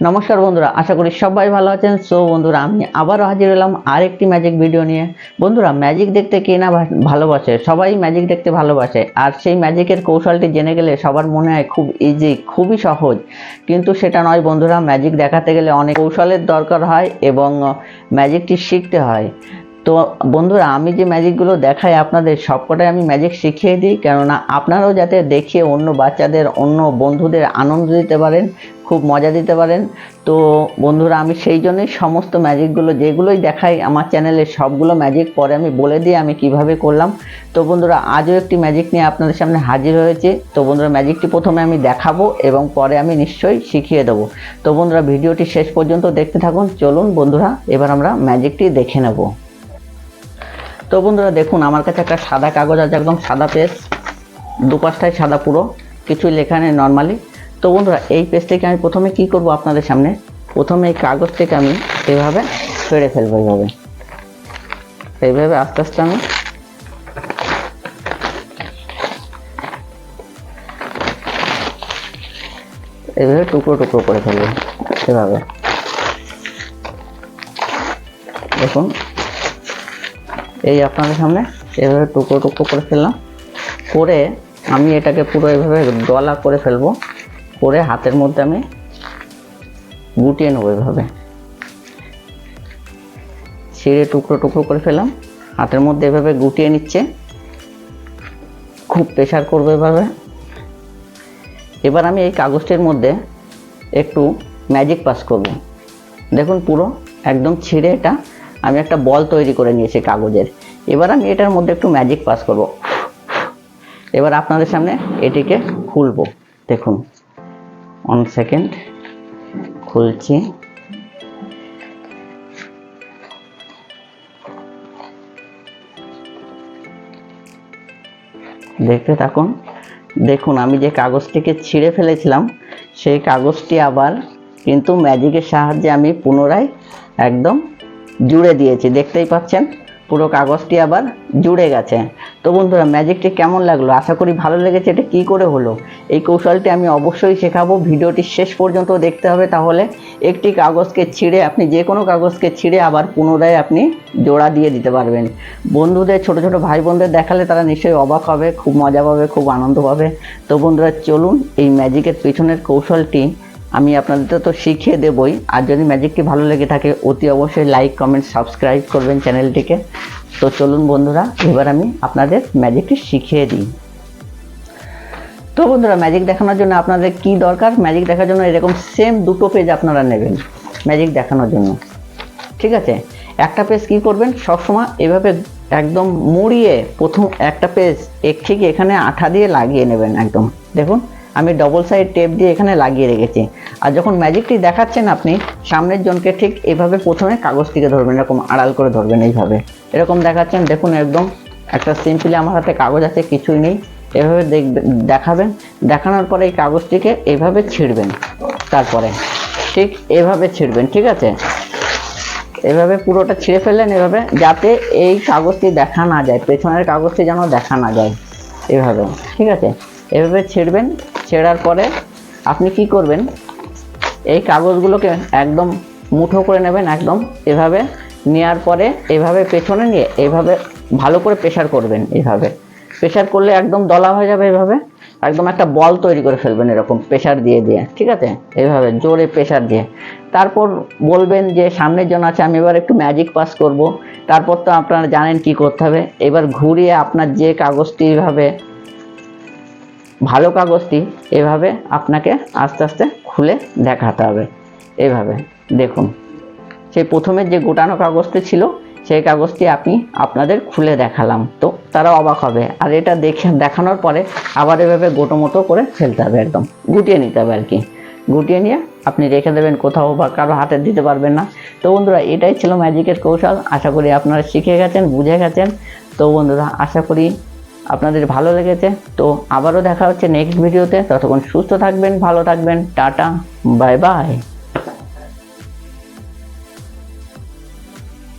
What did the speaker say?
নমস্কার বন্ধুরা, আশা করি সবাই ভালো আছেন। সো বন্ধুরা, আমি আবারও হাজির হলাম আরেকটি ম্যাজিক ভিডিও নিয়ে। বন্ধুরা ম্যাজিক দেখতে কে না ভালোবাসে? সবাই ম্যাজিক দেখতে ভালোবাসে। আর সেই ম্যাজিকের কৌশলটি জেনে গেলে সবার মনে হয় খুব ইজি খুবই সহজ। কিন্তু সেটা নয় বন্ধুরা ম্যাজিক দেখাতে গেলে অনেক কৌশলের দরকার হয় এবং ম্যাজিকটি শিখতে হয়। তো বন্ধুরা, আমি যে ম্যাজিকগুলো দেখাই আপনাদের, সবকটাই আমি ম্যাজিক শিখিয়ে দিই। কেননা আপনারাও যাতে দেখিয়ে অন্য বাচ্চাদের, অন্য বন্ধুদের আনন্দ দিতে পারেন, খুব মজা দিতে পারেন। তো বন্ধুরা, আমি সেই জন্যই সমস্ত ম্যাজিকগুলো যেগুলোই দেখাই আমার চ্যানেলে সবগুলো ম্যাজিক পরে আমি বলে দিই আমি কীভাবে করলাম। তো বন্ধুরা, আজও একটি ম্যাজিক নিয়ে আপনাদের সামনে হাজির হয়েছে। তো বন্ধুরা ম্যাজিকটি প্রথমে আমি দেখাবো এবং পরে আমি নিশ্চয়ই শিখিয়ে দেবো। তো বন্ধুরা, ভিডিওটি শেষ পর্যন্ত দেখতে থাকুন। চলুন বন্ধুরা, এবার আমরা ম্যাজিকটি দেখে নেব। তো বন্ধুরা দেখুন, আমার কাছে একটা সাদা কাগজ আছে, একদম সাদা পেজ। দুপাশটাই সাদা পুরো, কিছুই লেখা নেই নর্মালি তো বন্ধুরা, এই পেজটিকে আমি প্রথমে কি করব আপনাদের সামনে? প্রথমে এই কাগজটিকে আমি এইভাবে ছেড়ে ফেলব, এইভাবে। এইভাবে আস্তে আস্তে আমি এইভাবে টুকরো টুকরো করে ফেলব, এভাবে। দেখুন এই আপনাদের সামনে, এভাবে টুকরো টুকরো করে ফেললাম। করে আমি এটাকে পুরো এভাবে ডলা করে ফেলব। করে হাতের মধ্যে আমি গুটিয়ে নেব এভাবে। ছিঁড়ে টুকরো টুকরো করে ফেলাম হাতের মধ্যে এভাবে গুটিয়ে নিচ্ছে। খুব প্রেশার করব এভাবে। এবার আমি এই কাগজটির মধ্যে একটু ম্যাজিক পাস করব। দেখুন পুরো একদম ছিঁড়ে এটা আমি একটা বল তৈরি করে নিয়েছি কাগজের। এবার আমি এটার মধ্যে একটু ম্যাজিক পাস করব। এবার আপনাদের সামনে এটিকে খুলবো। দেখুন ওয়ান সেকেন্ড খুলছি। দেখতে থাকুন। দেখুন, আমি যে কাগজটিকে ছিঁড়ে ফেলেছিলাম, সেই কাগজটি আবার কিন্তু ম্যাজিকের সাহায্যে আমি পুনরায় একদম জুড়ে দিয়েছি, দেখতেই পাচ্ছেন? পুরো কাগজটি আবার জুড়ে গেছে। তো বন্ধুরা, ম্যাজিকটি কেমন লাগল? আশা করি ভালো লেগেছে। এটা কি করে হলো? এই কৌশলটি আমি অবশ্যই শেখাবো। ভিডিওটি শেষ পর্যন্ত দেখতে হবে তাহলে একটি কাগজকে ছিঁড়ে আপনি যে কোনো কাগজকে ছিঁড়ে আবার পুনরায় আপনি জোড়া দিয়ে দিতে পারবেন। বন্ধুদের, ছোট ছোট ভাই বোনদের দেখালে তারা নিশ্চয়ই অবাক হবে, খুব মজা পাবে, খুব আনন্দ পাবে। তো বন্ধুরা, চলুন এই ম্যাজিকের পেছনের কৌশলটি আমি আপনাদের তো শিখিয়ে দেবই। আর যদি ম্যাজিকটি ভালো লেগে থাকে, অতি অবশ্যই লাইক কমেন্ট সাবস্ক্রাইব করবেন চ্যানেলটিকে। তো চলুন বন্ধুরা, এবার আমি আপনাদের ম্যাজিকটি শিখিয়ে দিই। তো বন্ধুরা, ম্যাজিক দেখানোর জন্য আপনাদের কি দরকার? ম্যাজিক দেখার জন্য এরকম সেম দুটো পেজ আপনারা নেবেন ম্যাজিক দেখানোর জন্য। ঠিক আছে? একটা পেজ কি করবেন? সবসময় এভাবে একদম মুড়িয়ে প্রথম একটা পেজ এক ঠিক এখানে আঠা দিয়ে লাগিয়ে নেবেন একদম। দেখুন আমি ডবল সাইড টেপ দিয়ে এখানে লাগিয়ে রেখেছি। আর যখন ম্যাজিকটি দেখাচ্ছেন আপনি, সামনের জনকে ঠিক এভাবে প্রথমে কাগজটিকে ধরবেন, এরকম আড়াল করে ধরবেন এইভাবে। এরকম দেখাচ্ছেন, দেখুন একদম, একটা সিম্পলি আমার হাতে কাগজ আছে, কিছুই নেই। এভাবে দেখবেন দেখাবেন, দেখানোর পরে এই কাগজটিকে এভাবে ছিঁড়বেন, তারপরে। ঠিক এভাবে ছিঁড়বেন, ঠিক আছে? এভাবে পুরোটা ছিঁড়ে ফেললেন এভাবে, যাতে এই কাগজটি দেখা না যায়, পেছনের কাগজটি যেন দেখা না যায়, এভাবে। ঠিক আছে? এভাবে ছিঁড়বেন ছেঁড়ার পরে আপনি কি করবেন? এই কাগজগুলোকে একদম মুঠো করে নেবেন একদম এভাবে। নেওয়ার পরে এভাবে পেছনে নিয়ে এভাবে ভালো করে প্রেশার করবেন এভাবে। প্রেশার করলে একদম দলা হয়ে যাবে এভাবে। একদম একটা বল তৈরি করে ফেলবেন এরকম প্রেশার দিয়ে দিয়ে, ঠিক আছে? এভাবে জোরে প্রেশার দিয়ে। তারপর বলবেন যে সামনের জন আছে, আমি এবার একটু ম্যাজিক পাস করব। তারপর তো আপনারা জানেন কি করতে হবে। এবার ঘুরিয়ে আপনার যে কাগজটি এইভাবে ভালো কাগজটি এভাবে আপনাকে আস্তে আস্তে খুলে দেখাতে হবে। এভাবে, দেখুন। সেই প্রথমে যে গোটানো কাগজটি ছিল, সেই কাগজটি আপনি আপনাদের খুলে দেখালাম। তো তারা অবাক হবে। আর এটা দেখে, দেখানোর পরে আবার এভাবে গোটো মতো করে ফেলতে হবে একদম। গুটিয়ে নিতে হবে আর কি। গুটিয়ে নিয়ে আপনি রেখে দেবেন কোথাও বা কারও হাতে দিতে পারবেন না। তো বন্ধুরা, এটাই ছিল ম্যাজিকের কৌশল। আশা করি আপনারা শিখে গেছেন, বুঝে গেছেন। তো বন্ধুরা, আশা করি আপনাদের ভালো লেগেছে, তো আবারও দেখা হচ্ছে নেক্সট ভিডিওতে ততক্ষণ সুস্থ থাকবেন, ভালো থাকবেন, টাটা বাই বাই